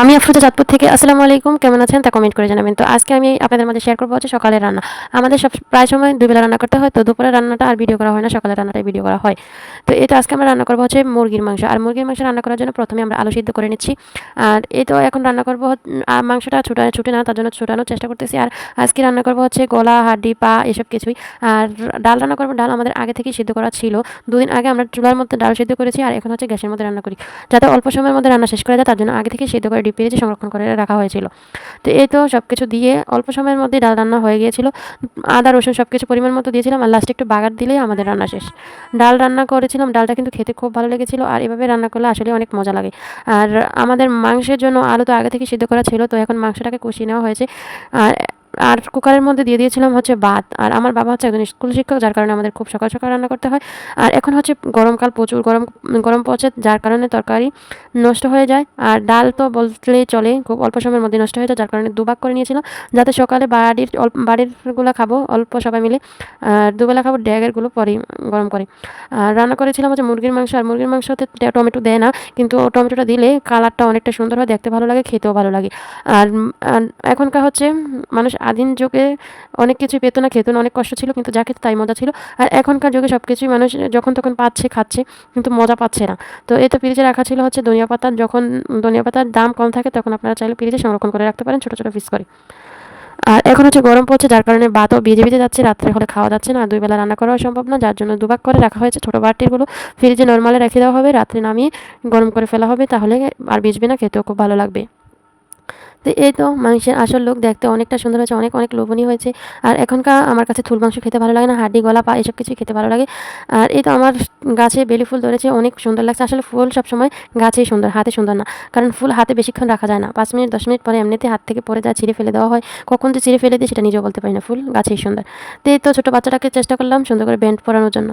আমি আফরোজা চাঁদপুর থেকে, আসসালামু আলাইকুম, কেমন আছেন? তা কমেন্ট করে জানাবেন। তো আজকে আমি আপনাদের মধ্যে শেয়ার করব হচ্ছে সকালের রান্না। আমাদের সব প্রায় সময় দুবেলা রান্না করতে হয়, তো দুপুরের রান্নাটা আর ভিডিও করা হয় না, সকালের রান্নাটাই ভিডিও করা হয়। তো তো আজকে আমরা রান্না করব হচ্ছে মুরগির মাংস। আর মুরগির মাংস রান্না করার জন্য প্রথমে আমরা আলু সিদ্ধ করে নিচ্ছি। আর এই তো এখন রান্না করব মাংসটা ছুটা ছুটে না, তার জন্য ছুটানোর চেষ্টা করতেছি। আর আজকে রান্না করব হচ্ছে গলা, হাড্ডি, পা, এসব কিছুই। আর ডাল রান্না করব, ডাল আমাদের আগে থেকেই সিদ্ধ করা ছিল। দুদিন আগে আমরা চুলার মধ্যে ডাল সিদ্ধ করেছি, আর এখন হচ্ছে গ্যাসের মধ্যে রান্না করি। যাতে অল্প সময়ের মধ্যে রান্না শেষ করা যায়, তার জন্য আগে থেকে সিদ্ধ করে ডিপ ফ্রিজে সংরক্ষণ করে রাখা হয়েছিল। তো এই তো সব কিছু দিয়ে অল্প সময়ের মধ্যে ডাল রান্না হয়ে গিয়েছিল। আদা, রসুন সব কিছু পরিমাণ মতো দিয়েছিলাম আর লাস্টে একটু বাগার দিলেই আমাদের রান্না শেষ। ডাল রান্না করেছিলাম, ডালটা কিন্তু খেতে খুব ভালো লেগেছিল আর এভাবে রান্না করলে আসলে অনেক মজা লাগে। আর আমাদের মাংসের জন্য আলু তো আগে থেকে সিদ্ধ করা ছিল, তো এখন মাংসটাকে কষিয়ে নেওয়া হয়েছে। আর আর কুকারের মধ্যে দিয়ে দিয়েছিলাম হচ্ছে ভাত। আর আমার বাবা হচ্ছে একজন স্কুল শিক্ষক, যার কারণে আমাদের খুব সকাল সকাল রান্না করতে হয়। আর এখন হচ্ছে গরমকাল প্রচুর, গরম গরম পড়ছে, যার কারণে তরকারি নষ্ট হয়ে যায়। আর ডাল তো বললেই চলে, খুব অল্প সময়ের মধ্যে নষ্ট হয়ে যায়, যার কারণে দুভাগ করে নিয়েছিলাম। যাতে সকালে বাড়ির বাড়িরগুলো খাব, অল্প সবাই মিলে। আর দুবেলা খাব, ড্যাগেরগুলো পরে গরম করে। আর রান্না করেছিলাম হচ্ছে মুরগির মাংস, আর মুরগির মাংসতে টমেটো দেয় না, কিন্তু টমেটোটা দিলে কালারটা অনেকটা সুন্দর হয়, দেখতে ভালো লাগে, খেতেও ভালো লাগে। আর এখনকার হচ্ছে মানুষ আদিম যুগে অনেক কিছু পেতো না, খেতো না, অনেক কষ্ট ছিল, কিন্তু যা খেতে তাই মজা ছিল। আর এখনকার যুগে সব কিছুই মানুষ যখন তখন পাচ্ছে, খাচ্ছে, কিন্তু মজা পাচ্ছে না। তো এই তো ফ্রিজে রাখা ছিল হচ্ছে ধনিয়া পাতা। যখন ধনিয়া পাতার দাম কম থাকে, তখন আপনারা চাইলে ফ্রিজে সংরক্ষণ করে রাখতে পারেন ছোটো ছোটো পিস করে। আর এখন হচ্ছে গরম পড়ছে, যার কারণে ভাতও ভিজে ভিজে যাচ্ছে, রাত্রে হলে খাওয়া যাচ্ছে না, দুই বেলা রান্না করাও সম্ভব না, যার জন্য দুভাগ করে রাখা হয়েছে। ছোটো বাটিগুলো ফ্রিজে নর্মালে রেখে দেওয়া হবে, রাত্রে নামিয়ে গরম করে ফেলা হবে, তাহলে আর ভিজবে না, খেতেও খুব ভালো লাগবে। তো এই তো মাংসের আসল লোক দেখতে অনেকটা সুন্দর হয়েছে, অনেক অনেক লোভনীয় হয়েছে। আর এখনকার আমার কাছে থুল মাংস খেতে ভালো লাগে না হাড্ডি গলা, পা এসব কিছুই খেতে ভালো লাগে। আর এই তো আমার গাছে বেলি ফুল ধরেছে, অনেক সুন্দর লাগছে। আসলে ফুল সবসময় গাছেই সুন্দর, হাতে সুন্দর না। কারণ ফুল হাতে বেশিক্ষণ রাখা যায় না। পাঁচ মিনিট, দশ মিনিট পরে এমনিতে হাত থেকে পরে যা ছিঁড়ে ফেলে দেওয়া হয়। কখন যে ছিঁড়ে ফেলে দিই সেটা নিজেও বলতে পারি না। ফুল গাছেই সুন্দর। তো এই তো ছোটো বাচ্চাটাকে চেষ্টা করলাম সুন্দর করে ব্যান্ড পরানোর জন্য।